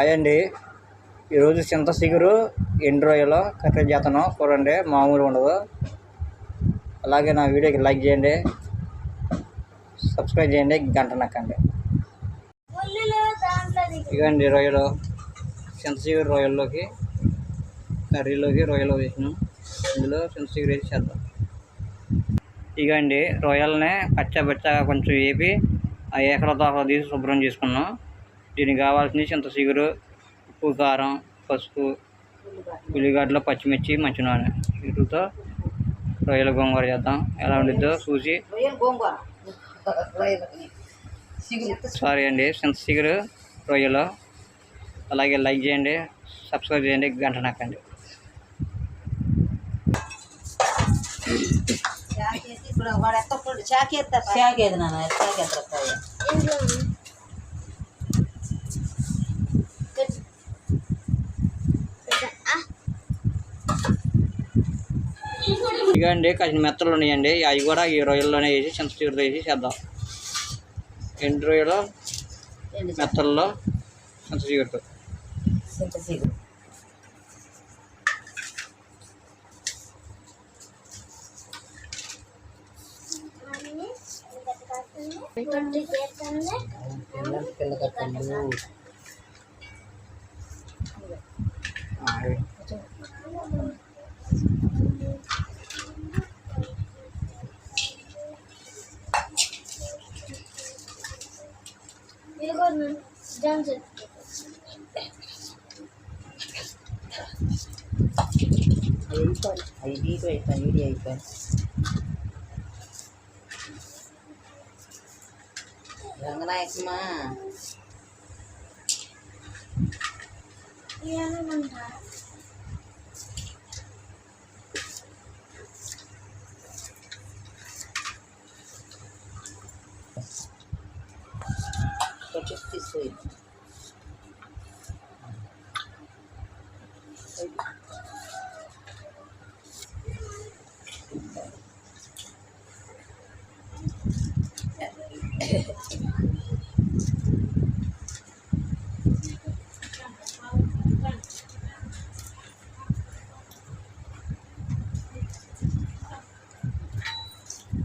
అండి ఈరోజు చింత సిగురు ఎండు రొయ్యలు కర్రీ చేతను చూడండి మామూలు ఉండదు. అలాగే నా వీడియోకి లైక్ చేయండి. సబ్స్క్రైబ్ చేయండి గంట నక్కండి. ఇగండి రొయ్యలు. చింతచిగురు రొయ్యల్లోకి కర్రీలోకి రొయ్యలు వేసినాం. ఇందులో చింతచిగురు వేసి చేద్దాం. ఇగండి రొయ్యల్ని పచ్చబచ్చగా కొంచెం వేపి ఆ ఏకలతో అక్కడ తీసి శుభ్రం చేసుకున్నాం. దీనికి కావాల్సింది చింత చిగురు ఉప్పు కారం పసుపు ఉల్లిగడ్డలు పచ్చిమిర్చి మంచి నూనె వీటితో రొయ్యల గోంగూర చేద్దాం. ఎలా ఉండిద్దో చూసి. సారీ అండి చింత చిగురు రొయ్యలు. అలాగే లైక్ చేయండి సబ్స్క్రైబ్ చేయండి గంట చాకేస్తా చాకేది నాన్న చాకేస్తారు ఇక అండి కాసిన మెత్తలు ఉన్నాయండి. అవి కూడా ఈ రొయ్యల్లోనే వేసి చింత చిగురుతో వేసి చేద్దాం. ఎండు రొయ్యలు మెత్తల్లో చింత చింత సిగురు పిల్ల కట్టండు అయిపోయి ఐదు అయిపోయి ఐదు అయిపోయి రంగనాయకమ్మా కొంచెం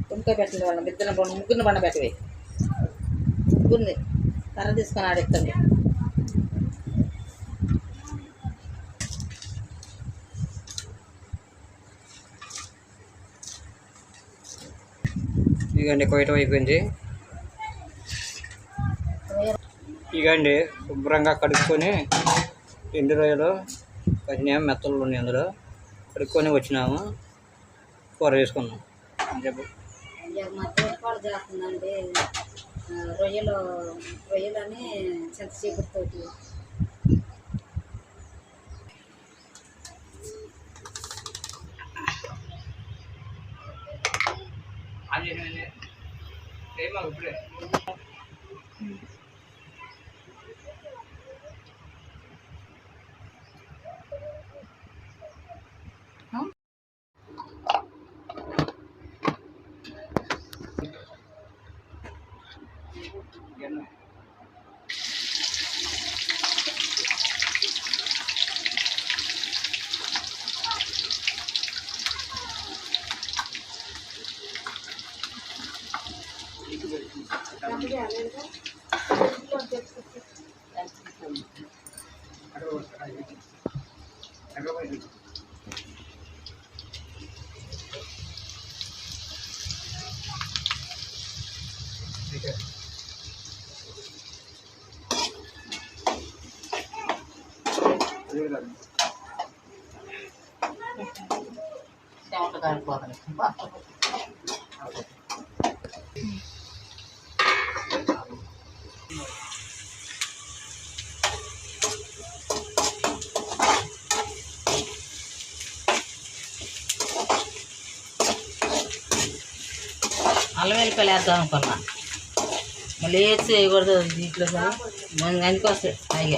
తుంక పెట్టిన వాళ్ళ మిద్దన ముగ్గురిని పండ పెట్టవి ముగ్గురిని కర్ర తీసుకొని ఆడెత్తండి ఇదిగండి కొయ్యటం అయిపోయింది. ఇగండి శుభ్రంగా కడుక్కొని ఎండు రొయ్యలు పచ్చినాము మెత్తలు ఉన్నాయి అందులో. కడుక్కొని వచ్చినాము. కూర వేసుకున్నాం అని చెప్పి. రొయ్యలు రొయ్యలని చింత છે એમાં ઉપડે అల్లం వెల్లిపాయలు వేద్దాం అనుకున్నా. మళ్ళీ వేసి వేయకూడదు దీంట్లో సరే. మనం అందుకు వస్తాయి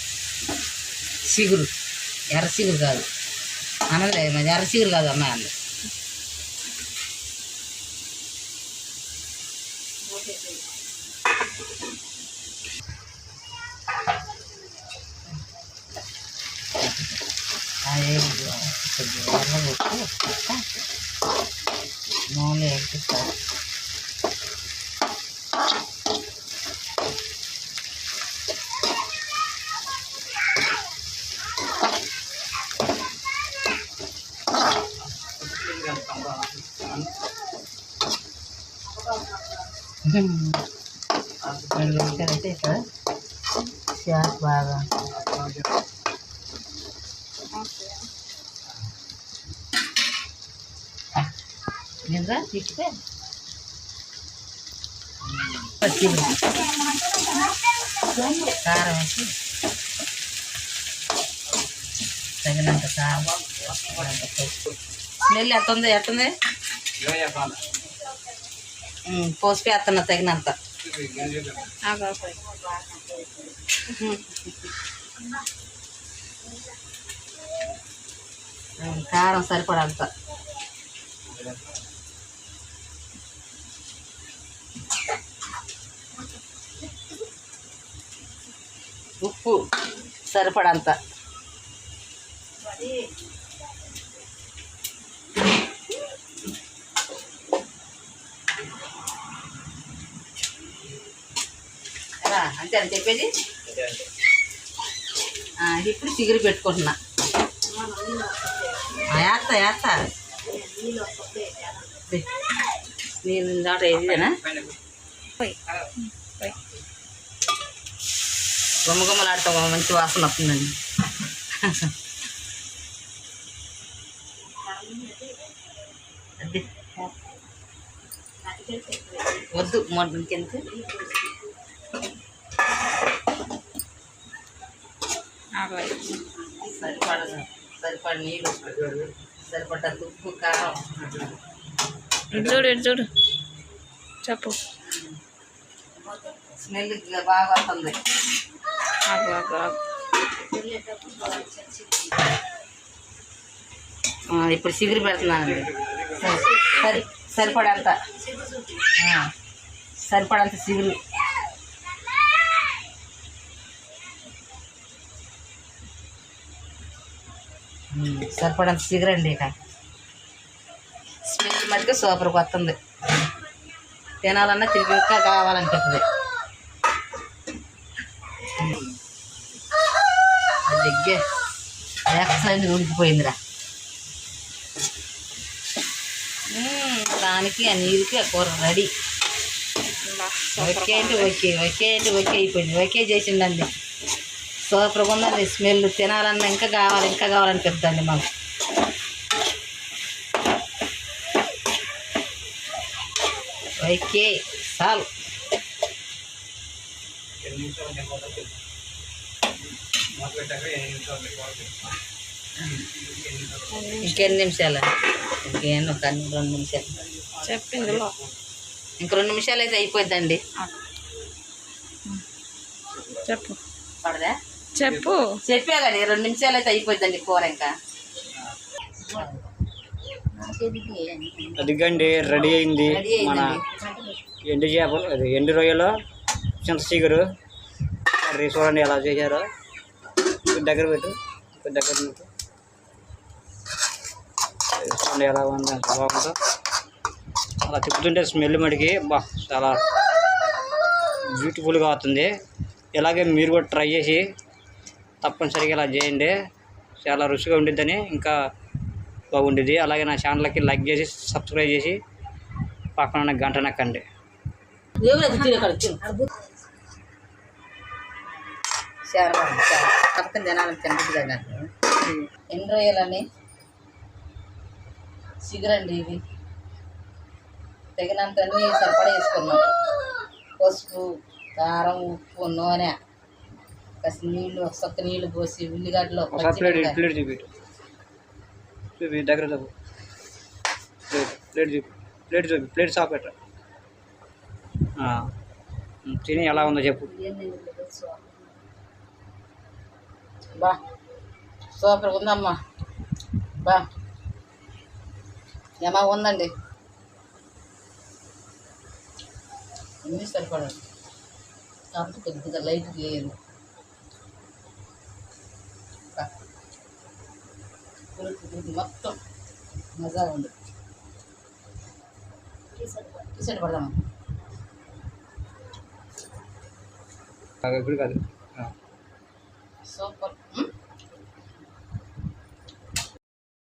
సిగురు. ఎర్ర సిగురు కాదు. అన్నది మరి ఎర్ర సిగురు కాదు అమ్మాయి అన్నది అదే కొద్దిగా ఎర్ర కొట్టి నూనె ఎక్కిస్తారు రెండు నిమిషాలు అయితే ఇక్కడ షార్ట్ బాగా నిద్ర తిప్పితే కారం వేసి తగినంత కారం తగినంత పసుపు ఎట్టుంది పోసి వేస్తున్నా తగినంత. కారం సరిపడంత. ఉప్పు సరిపడంత ఎలా అంతే అని చెప్పేది? ఆ, ఇప్పుడు చిగురు పెట్టుకుంటున్నా. ఆ, వేస్తా వేస్తా నేను దాంట్లో ఇదేనా గుమ్మ గుమ్మలాడుతా మంచి వాసన వస్తుందండి. అదే. వద్దు మొన్న ఇంకెంత సరిపడ సరిపడ నీళ్ళు సరిపడ ఉప్పు కారం చూడు చూడు చెప్పు స్మెల్ బాగా వస్తుంది ఇప్పుడు చిగురు పెడుతున్నానండి సరి సరి సరిపడంత. సరిపడంత చిగురు. సరిపడంత చిగురు అండి ఇక. స్మెల్ మటుకు సూపర్గా వస్తుంది. తినాలన్నా తిరిగి ఇంకా కావాలనిపిస్తుంది. దగ్గర ఎక్సలెంట్ ఉడికిపోయిందిరా. దానికి ఆ నీరుకి ఆ కూర రెడీ. ఒకే అంటే ఒకే ఒకే అంటే ఒకే అయిపోయింది. ఒకే చేసిండండి సూపర్గా ఉందండి స్మెల్ తినాలన్నా ఇంకా కావాలి ఇంకా కావాలనిపిస్తుందండి మాకు. ఓకే చాలు. ఇంకెన్ని నిమిషాలు ఇంకేం ఒక రెండు నిమిషాలు. చెప్పు ఇందులో ఇంక రెండు నిమిషాలు అయితే అయిపోద్దండి చెప్పు. పడదా? చెప్పు. చెప్పా కానీ రెండు నిమిషాలు అయితే అయిపోద్దండి కూర ఇంకా. అదిగండి రెడీ అయింది మన ఎండు చేపలు అది ఎండు రొయ్యలు చింత చిగురు కర్రీ చూడండి ఎలా చేశారో. దగ్గర పెట్టు దగ్గర పెట్టు. చూడండి ఎలా ఉంది ఎంత బాగుందో. అలా తిప్పుతుంటే స్మెల్ మడికి బా చాలా బ్యూటిఫుల్గా అవుతుంది ఇలాగే మీరు కూడా ట్రై చేసి తప్పనిసరిగా ఇలా చేయండి. చాలా రుచిగా ఉండిద్దని ఇంకా బాగుండేది అలాగే నా ఛానల్కి లైక్ చేసి సబ్స్క్రైబ్ చేసి పక్కన ఉన్న గంట నక్కండి. ఎవరు తినే కాడ తిను ఎన్ని ఇవి. తగినంత అన్ని సరిపడా వేసుకున్నాం పసుపు కారం ఉప్పు నూనె. కాస్త నీళ్ళు సొక్క నీళ్ళు పోసి ఉల్లిగడ్డలు ప్లేట్ పచ్చిమిరపకాయ. ప్లేట్ చూపిటు చూపి దగ్గర లేవు. ప్లేట్ ప్లేట్ చూపి ప్లేట్ చూపి ప్లేట్ సాఫ్ పెట్ట తిని ఎలా ఉందో చెప్పు. బా సూపర్ ఉందమ్మా. బా. ఏమా ఉందండి? సరిపడండి కాకపోతే కొద్దిగా లైట్ లేదు. పులుపు పులుపు మొత్తం మజా ఉంది తీసేటి పడదామా ఇప్పుడు కాదు ఆ. సూపర్